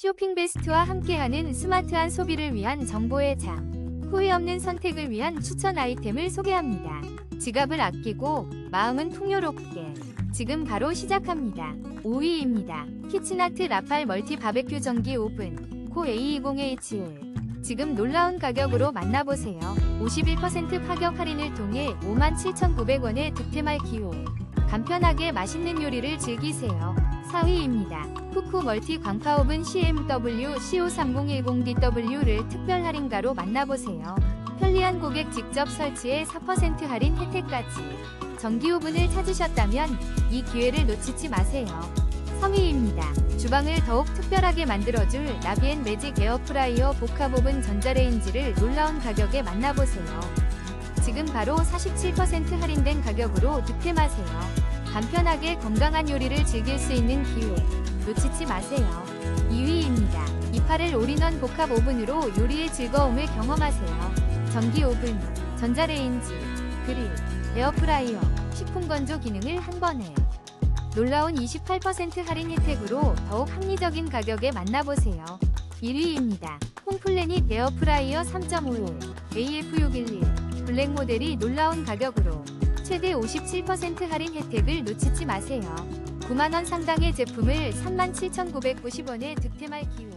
쇼핑 베스트와 함께하는 스마트한 소비를 위한 정보의 장. 후회 없는 선택을 위한 추천 아이템을 소개합니다. 지갑을 아끼고 마음은 풍요롭게. 지금 바로 시작합니다. 5위입니다. 키친아트 라팔 멀티 바베큐 전기 오븐 코 A20H1. 지금 놀라운 가격으로 만나보세요. 51% 파격 할인을 통해 57,900원의 득템할 기회. 간편하게 맛있는 요리를 즐기세요. 4위입니다. 쿠쿠 멀티 광파오븐 CMW CO3010DW를 특별 할인가로 만나보세요. 편리한 고객 직접 설치에 4% 할인 혜택까지. 전기오븐을 찾으셨다면 이 기회를 놓치지 마세요. 3위입니다. 주방을 더욱 특별하게 만들어줄 라비엔 매직 에어프라이어 복합 오븐 전자레인지를 놀라운 가격에 만나보세요. 지금 바로 47% 할인된 가격으로 득템하세요. 간편하게 건강한 요리를 즐길 수 있는 기회 놓치지 마세요. 2위입니다. 이파를 올인원 복합 오븐으로 요리의 즐거움을 경험하세요. 전기 오븐, 전자레인지, 그릴, 에어프라이어, 식품 건조 기능을 한 번에 놀라운 28% 할인 혜택으로 더욱 합리적인 가격에 만나보세요. 1위입니다. 홈플래닛 에어프라이어 3.5일 AF611 블랙 모델이 놀라운 가격으로 최대 57% 할인 혜택을 놓치지 마세요. 9만원 상당의 제품을 37,990원에 득템할 기회.